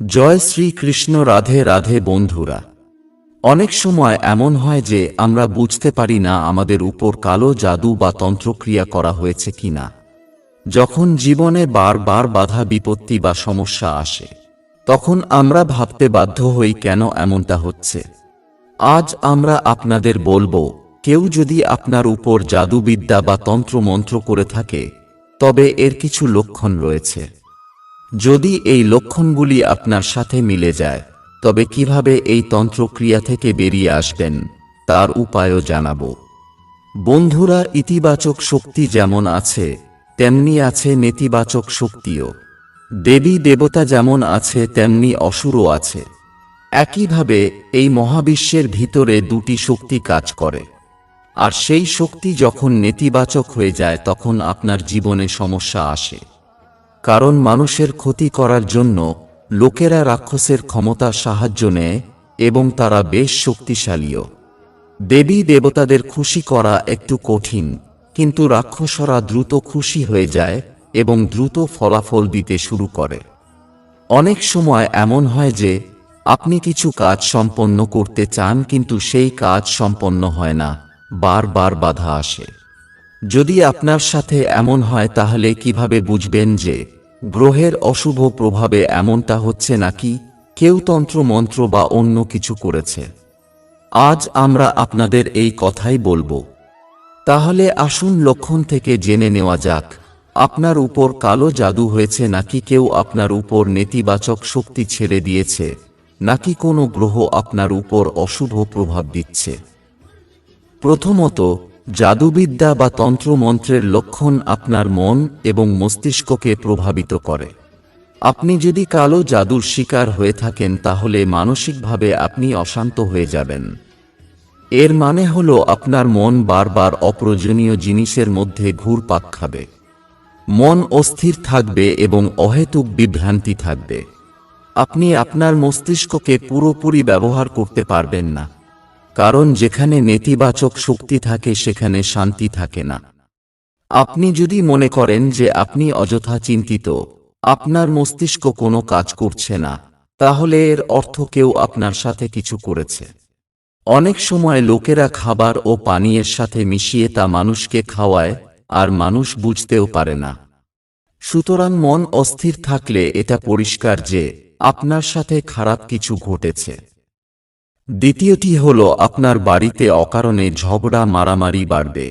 জয় শ্রীকৃষ্ণ, রাধে রাধে বন্ধুরা। অনেক সময় এমন হয় যে আমরা বুঝতে পারি না আমাদের উপর কালো জাদু বা তন্ত্রক্রিয়া করা হয়েছে কিনা। যখন জীবনে বারবার বাধা, বিপত্তি বা সমস্যা আসে, তখন আমরা ভাবতে বাধ্য হই কেন এমনটা হচ্ছে। আজ আমরা আপনাদের বলব, কেউ যদি আপনার উপর জাদুবিদ্যা বা তন্ত্রমন্ত্র করে থাকে, তবে এর কিছু লক্ষণ রয়েছে। যদি এই লক্ষণগুলি আপনার সাথে মিলে যায়, তবে কীভাবে এই তন্ত্রক্রিয়া থেকে বেরিয়ে আসবেন, তার উপায়ও জানাব। বন্ধুরা, ইতিবাচক শক্তি যেমন আছে, তেমনি আছে নেতিবাচক শক্তিও। দেবী দেবতা যেমন আছে, তেমনি অসুরও আছে। একইভাবে এই মহাবিশ্বের ভিতরে দুটি শক্তি কাজ করে। আর সেই শক্তি যখন নেতিবাচক হয়ে যায়, তখন আপনার জীবনে সমস্যা আসে। কারণ মানুষের ক্ষতি করার জন্য লোকেরা রাক্ষসের ক্ষমতার সাহায্য নেয় এবং তারা বেশ শক্তিশালীও। দেবী দেবতাদের খুশি করা একটু কঠিন, কিন্তু রাক্ষসরা দ্রুত খুশি হয়ে যায় এবং দ্রুত ফলাফল দিতে শুরু করে। অনেক সময় এমন হয় যে, আপনি কিছু কাজ সম্পন্ন করতে চান কিন্তু সেই কাজ সম্পন্ন হয় না, বারবার বাধা আসে। যদি আপনার সাথে এমন হয় তাহলে কীভাবে বুঝবেন যে গ্রহের অশুভ প্রভাবে এমনটা হচ্ছে নাকি? কেউ তন্ত্র, মন্ত্র বা অন্য কিছু করেছে। আজ আমরা আপনাদের এই কথাই বলব। তাহলে আসুন লক্ষণ থেকে জেনে নেওয়া যাক, আপনার উপর কালো জাদু হয়েছে নাকি কেউ আপনার উপর নেতিবাচক শক্তি ছেড়ে দিয়েছে, নাকি কোনো গ্রহ আপনার উপর অশুভ প্রভাব দিচ্ছে? প্রথমত জাদুবিদ্যা বা তন্ত্রমন্ত্রের লক্ষণ আপনার মন এবং মস্তিষ্ককে প্রভাবিত করে। আপনি যদি কালো জাদুর শিকার হয়ে থাকেন, তাহলে মানসিকভাবে আপনি অশান্ত হয়ে যাবেন। এর মানে হল, আপনার মন বারবার অপ্রয়োজনীয় জিনিসের মধ্যে ঘুরপাক খাবে। মন অস্থির থাকবে এবং অহেতুক বিভ্রান্তি থাকবে। আপনি আপনার মস্তিষ্ককে পুরোপুরি ব্যবহার করতে পারবেন না। কারণ যেখানে নেতিবাচক শক্তি থাকে, সেখানে শান্তি থাকে না। আপনি যদি মনে করেন যে আপনি অযথা চিন্তিত, আপনার মস্তিষ্ক কোনো কাজ করছে না, তাহলে এর অর্থ কেউ আপনার সাথে কিছু করেছে। অনেক সময় লোকেরা খাবার ও পানীয়ের সাথে মিশিয়ে তা মানুষকে খাওয়ায়, আর মানুষ বুঝতেও পারে না। সুতরাং মন অস্থির থাকলে এটা পরিষ্কার যে, আপনার সাথে খারাপ কিছু ঘটেছে। দ্বিতীয়টি হল আপনার বাড়িতে অকারণে ঝগড়া মারামারি বাড়বে।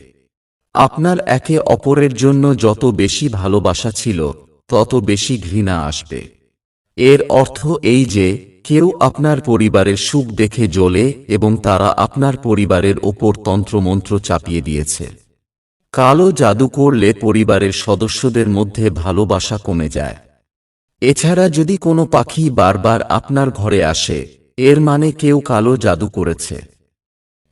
আপনার একে অপরের জন্য যত বেশি ভালোবাসা ছিল, তত বেশি ঘৃণা আসবে। এর অর্থ এই যে, কেউ আপনার পরিবারের সুখ দেখে জ্বলে এবং তারা আপনার পরিবারের ওপর তন্ত্রমন্ত্র চাপিয়ে দিয়েছে। কালো জাদু করলে পরিবারের সদস্যদের মধ্যে ভালোবাসা কমে যায়। এছাড়া যদি কোনো পাখি বারবার আপনার ঘরে আসে এর মানে কেউ কালো জাদু করেছে।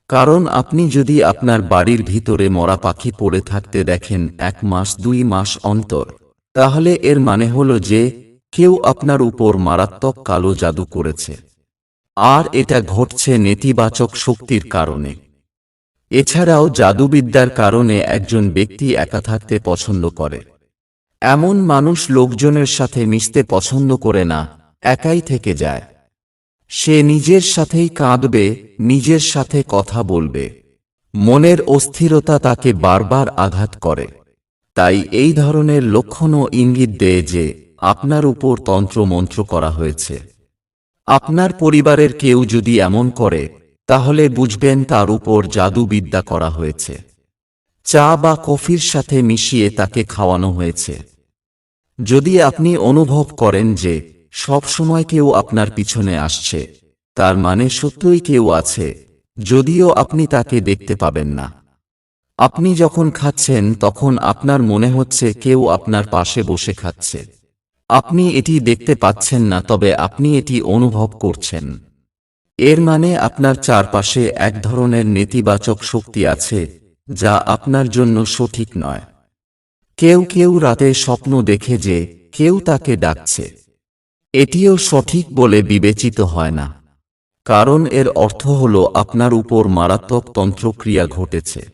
কারণ আপনি যদি আপনার বাড়ির ভিতরে মরা পাখি পড়ে থাকতে দেখেন এক মাস দুই মাস অন্তর, তাহলে এর মানে হল যে কেউ আপনার উপর মারাত্মক কালো জাদু করেছে। আর এটা ঘটছে নেতিবাচক শক্তির কারণে। এছাড়াও জাদুবিদ্যার কারণে একজন ব্যক্তি একা থাকতে পছন্দ করে। এমন মানুষ লোকজনের সাথে মিশতে পছন্দ করে না, একাই থেকে যায়। সে নিজের সাথেই কাঁদবে, নিজের সাথে কথা বলবে। মনের অস্থিরতা তাকে বারবার আঘাত করে। তাই এই ধরনের লক্ষণও ইঙ্গিত দেয় যে, আপনার উপর তন্ত্রমন্ত্র করা হয়েছে। আপনার পরিবারের কেউ যদি এমন করে, তাহলে বুঝবেন তার উপর জাদুবিদ্যা করা হয়েছে। চা বা কফির সাথে মিশিয়ে তাকে খাওয়ানো হয়েছে। যদি আপনি অনুভব করেন যে সব সময় কেউ আপনার পিছনে আসছে। তার মানে সত্যই কেউ আছে, যদিও আপনি তাকে দেখতে পাবেন না। আপনি যখন খাচ্ছেন, তখন আপনার মনে হচ্ছে কেউ আপনার পাশে বসে খাচ্ছে। আপনি এটি দেখতে পাচ্ছেন না, তবে আপনি এটি অনুভব করছেন। এর মানে আপনার চারপাশে এক ধরনের নেতিবাচক শক্তি আছে, যা আপনার জন্য সঠিক নয়। কেউ কেউ রাতে স্বপ্ন দেখে যে, কেউ তাকে ডাকছে। এটিও সঠিক বলে বিবেচিত হয় না। কারণ এর অর্থ হল আপনার উপর মারাত্মক তন্ত্রক্রিয়া ঘটেছে।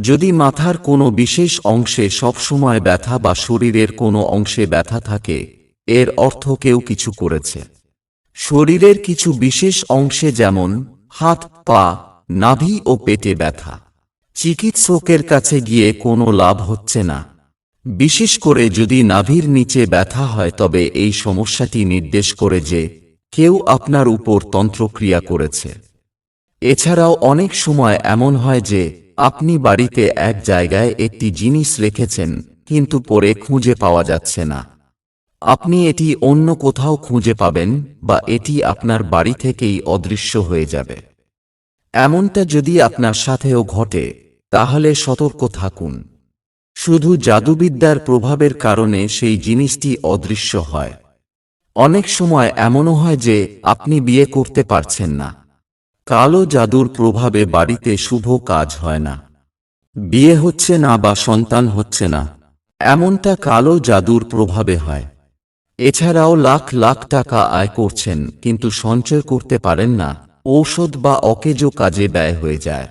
যদি মাথার কোনো বিশেষ অংশে সবসময় ব্যথা বা শরীরের কোনো অংশে ব্যথা থাকে, এর অর্থ কেউ কিছু করেছে। শরীরের কিছু বিশেষ অংশে যেমন, হাত, পা, নাভি ও পেটে ব্যথা। চিকিৎসকের কাছে গিয়ে কোনো লাভ হচ্ছে না। বিশেষ করে যদি নাভির নিচে ব্যথা হয় তবে এই সমস্যাটি নির্দেশ করে যে কেউ আপনার উপর তন্ত্রক্রিয়া করেছে। এছাড়াও অনেক সময় এমন হয় যে আপনি বাড়িতে এক জায়গায় একটি জিনিস রেখেছেন, কিন্তু পরে খুঁজে পাওয়া যাচ্ছে না। আপনি এটি অন্য কোথাও খুঁজে পাবেন বা এটি আপনার বাড়ি থেকেই অদৃশ্য হয়ে যাবে। এমনটা যদি আপনার সাথেও ঘটে, তাহলে সতর্ক থাকুন। শুধু জাদুবিদ্যার প্রভাবের কারণে সেই জিনিসটি অদৃশ্য হয়। অনেক সময় এমনও হয় যে, আপনি বিয়ে করতে পারছেন না। কালো জাদুর প্রভাবে বাড়িতে শুভ কাজ হয় না। বিয়ে হচ্ছে না বা সন্তান হচ্ছে না। এমনটা কালো জাদুর প্রভাবে হয়। এছাড়াও লাখ লাখ টাকা আয় করছেন, কিন্তু সঞ্চয় করতে পারেন না। ঔষধ বা অকেজো কাজে ব্যয় হয়ে যায়।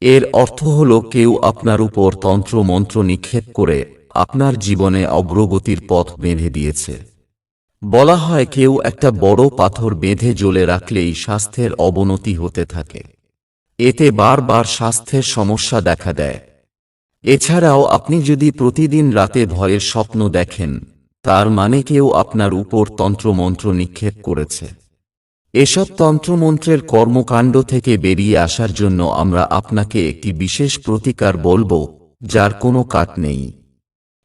এর অর্থ হল কেউ আপনার উপর তন্ত্র মন্ত্র নিক্ষেপ করে আপনার জীবনে অগ্রগতির পথ বেঁধে দিয়েছে। বলা হয় কেউ একটা বড় পাথর বেঁধে জ্বলে রাখলেই স্বাস্থ্যের অবনতি হতে থাকে। এতে বারবার স্বাস্থ্যের সমস্যা দেখা দেয়। এছাড়াও আপনি যদি প্রতিদিন রাতে ভয়ের স্বপ্ন দেখেন, তার মানে কেউ আপনার উপর তন্ত্রমন্ত্র নিক্ষেপ করেছে। এসব তন্ত্রমন্ত্রের কর্মকাণ্ড থেকে বেরিয়ে আসার জন্য আমরা আপনাকে একটি বিশেষ প্রতিকার বলব, যার কোনো কাট নেই।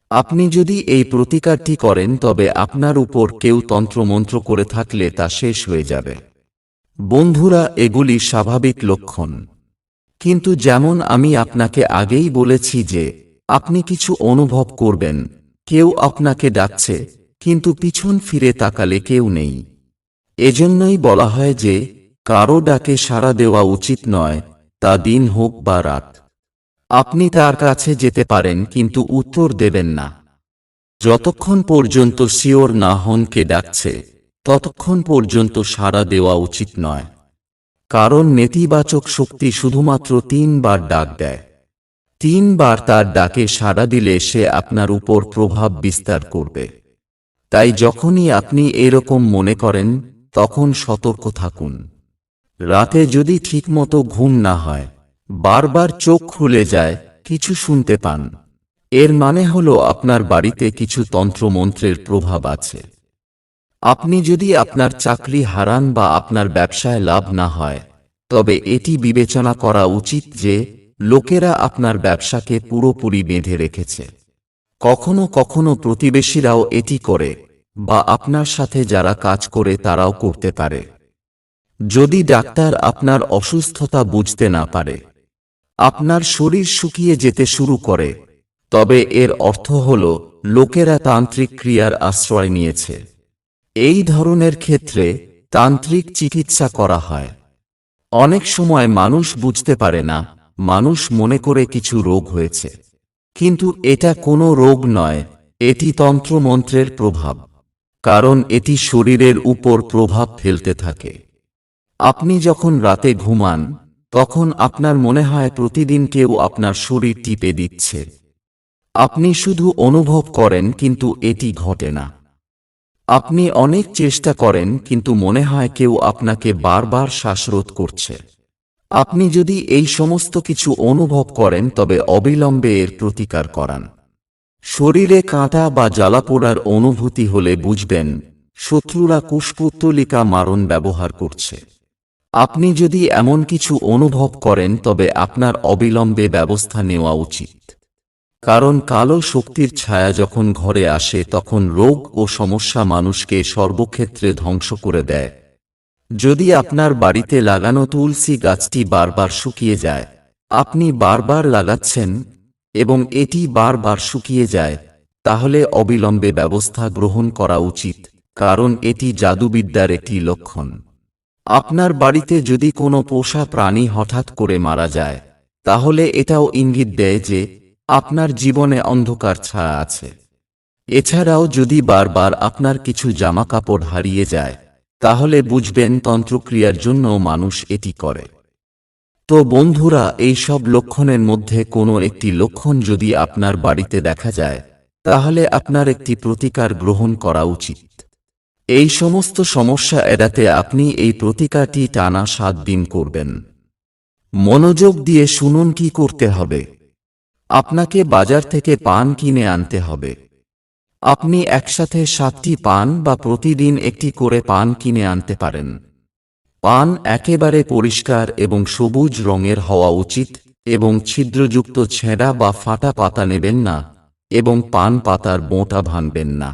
আপনি যদি এই প্রতিকারটি করেন, তবে আপনার উপর কেউ তন্ত্রমন্ত্র করে থাকলে তা শেষ হয়ে যাবে। বন্ধুরা, এগুলি স্বাভাবিক লক্ষণ। কিন্তু যেমন আমি আপনাকে আগেই বলেছি যে, আপনি কিছু অনুভব করবেন, কেউ আপনাকে ডাকছে, কিন্তু পিছন ফিরে তাকালে কেউ নেই। এজন্যই বলা হয় যে, কারও ডাকে সাড়া দেওয়া উচিত নয়, তা দিন হোক বা রাত। আপনি তার কাছে যেতে পারেন কিন্তু উত্তর দেবেন না। যতক্ষণ পর্যন্ত শিওর না হন কে ডাকছে, ততক্ষণ পর্যন্ত সাড়া দেওয়া উচিত নয়। কারণ নেতিবাচক শক্তি শুধুমাত্র তিনবার ডাক দেয়। তিনবার তার ডাকে সাড়া দিলে সে আপনার উপর প্রভাব বিস্তার করবে। তাই যখনই আপনি এরকম মনে করেন তখন সতর্ক থাকুন। রাতে যদি ঠিকমতো ঘুম না হয়, বারবার চোখ খুলে যায়, কিছু শুনতে পান। এর মানে হল আপনার বাড়িতে কিছু তন্ত্রমন্ত্রের প্রভাব আছে। আপনি যদি আপনার চাকরি হারান বা আপনার ব্যবসায় লাভ না হয়, তবে এটি বিবেচনা করা উচিত যে, লোকেরা আপনার ব্যবসাকে পুরোপুরি বেঁধে রেখেছে। কখনো কখনো প্রতিবেশীরাও এটি করে। বা আপনার সাথে যারা কাজ করে তারাও করতে পারে। যদি ডাক্তার আপনার অসুস্থতা বুঝতে না পারে, আপনার শরীর শুকিয়ে যেতে শুরু করে, তবে এর অর্থ হল, লোকেরা তান্ত্রিক ক্রিয়ার আশ্রয় নিয়েছে। এই ধরনের ক্ষেত্রে তান্ত্রিক চিকিৎসা করা হয়। অনেক সময় মানুষ বুঝতে পারে না, মানুষ মনে করে কিছু রোগ হয়েছে। কিন্তু এটা কোনো রোগ নয়, এটি তন্ত্রমন্ত্রের প্রভাব। কারণ এটি শরীরের উপর প্রভাব ফেলতে থাকে। আপনি যখন রাতে ঘুমান, তখন আপনার মনে হয় প্রতিদিন কেউ আপনার শরীর টিপে দিচ্ছে। আপনি শুধু অনুভব করেন কিন্তু এটি ঘটে না। আপনি অনেক চেষ্টা করেন কিন্তু মনে হয় কেউ আপনাকে বারবার শ্বাসরোধ করছে। আপনি যদি এই সমস্ত কিছু অনুভব করেন তবে অবিলম্বে এর প্রতিকার করান। শরীরে কাঁটা বা জ্বালাপোড়ার অনুভূতি হলে বুঝবেন, শত্রুরা কুশপুত্তলিকা মারণ ব্যবহার করছে। আপনি যদি এমন কিছু অনুভব করেন, তবে আপনার অবিলম্বে ব্যবস্থা নেওয়া উচিত। কারণ কালো শক্তির ছায়া যখন ঘরে আসে, তখন রোগ ও সমস্যা মানুষকে সর্বক্ষেত্রে ধ্বংস করে দেয়। যদি আপনার বাড়িতে লাগানো তুলসী গাছটি বারবার শুকিয়ে যায়, আপনি বারবার লাগাচ্ছেন এবং এটি বারবার শুকিয়ে যায়, তাহলে অবিলম্বে ব্যবস্থা গ্রহণ করা উচিত, কারণ এটি জাদুবিদ্যার একটি লক্ষণ। আপনার বাড়িতে যদি কোনো পোষা প্রাণী হঠাৎ করে মারা যায়, তাহলে এটাও ইঙ্গিত দেয় যে আপনার জীবনে অন্ধকার ছায়া আছে। এছাড়াও যদি বারবার আপনার কিছু জামাকাপড় হারিয়ে যায়, তাহলে বুঝবেন তন্ত্রক্রিয়ার জন্য মানুষ এটি করে। তো বন্ধুরা, এই সব লক্ষণের মধ্যে কোনো একটি লক্ষণ যদি আপনার বাড়িতে দেখা যায়, তাহলে আপনার একটি প্রতিকার গ্রহণ করা উচিত। এই সমস্ত সমস্যা এড়াতে আপনি এই প্রতিকারটি টানা সাত দিন করবেন। মনোযোগ দিয়ে শুনুন কি করতে হবে। আপনাকে বাজার থেকে পান কিনে আনতে হবে। আপনি একসাথে সাতটি পান বা প্রতিদিন একটি করে পান কিনে আনতে পারেন। পান একেবারে পরিষ্কার এবং সবুজ রঙের হওয়া উচিত, এবং ছিদ্রযুক্ত ছেঁড়া বা ফাটা পাতা নেবেন না, এবং পান পাতার বোঁটা ভাঙবেন না।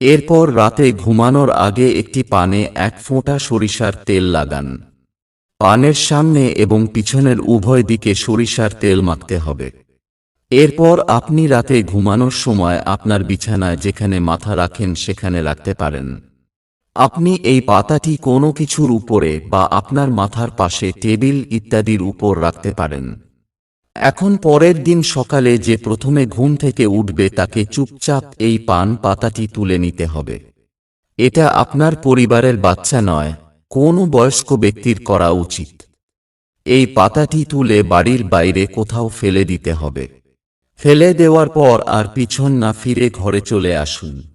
এরপর রাতে ঘুমানোর আগে একটি পানে এক ফোঁটা সরিষার তেল লাগান। পানের সামনে এবং পিছনের উভয় দিকে সরিষার তেল মাখতে হবে। এরপর আপনি রাতে ঘুমানোর সময় আপনার বিছানায় যেখানে মাথা রাখেন সেখানে রাখতে পারেন। আপনি এই পাতাটি কোনো কিছুর উপরে বা আপনার মাথার পাশে টেবিল ইত্যাদির উপর রাখতে পারেন। এখন পরের দিন সকালে যে প্রথমে ঘুম থেকে উঠবে তাকে চুপচাপ এই পান পাতাটি তুলে নিতে হবে। এটা আপনার পরিবারের বাচ্চা নয়, কোনো বয়স্ক ব্যক্তির করা উচিত। এই পাতাটি তুলে বাড়ির বাইরে কোথাও ফেলে দিতে হবে। ফেলে দেওয়ার পর আর পিছন না ফিরে ঘরে চলে আসুন।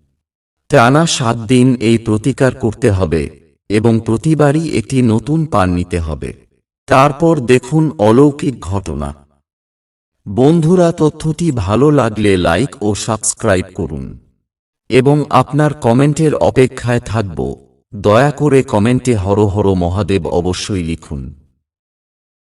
টানা সাত দিন এই প্রতিকার করতে হবে এবং প্রতিবারই একটি নতুন পান নিতে হবে। তারপর দেখুন অলৌকিক ঘটনা। বন্ধুরা, তথ্যটি ভালো লাগলে লাইক ও সাবস্ক্রাইব করুন। এবং আপনার কমেন্টের অপেক্ষায় থাকব। দয়া করে কমেন্টে হর হর মহাদেব অবশ্যই লিখুন।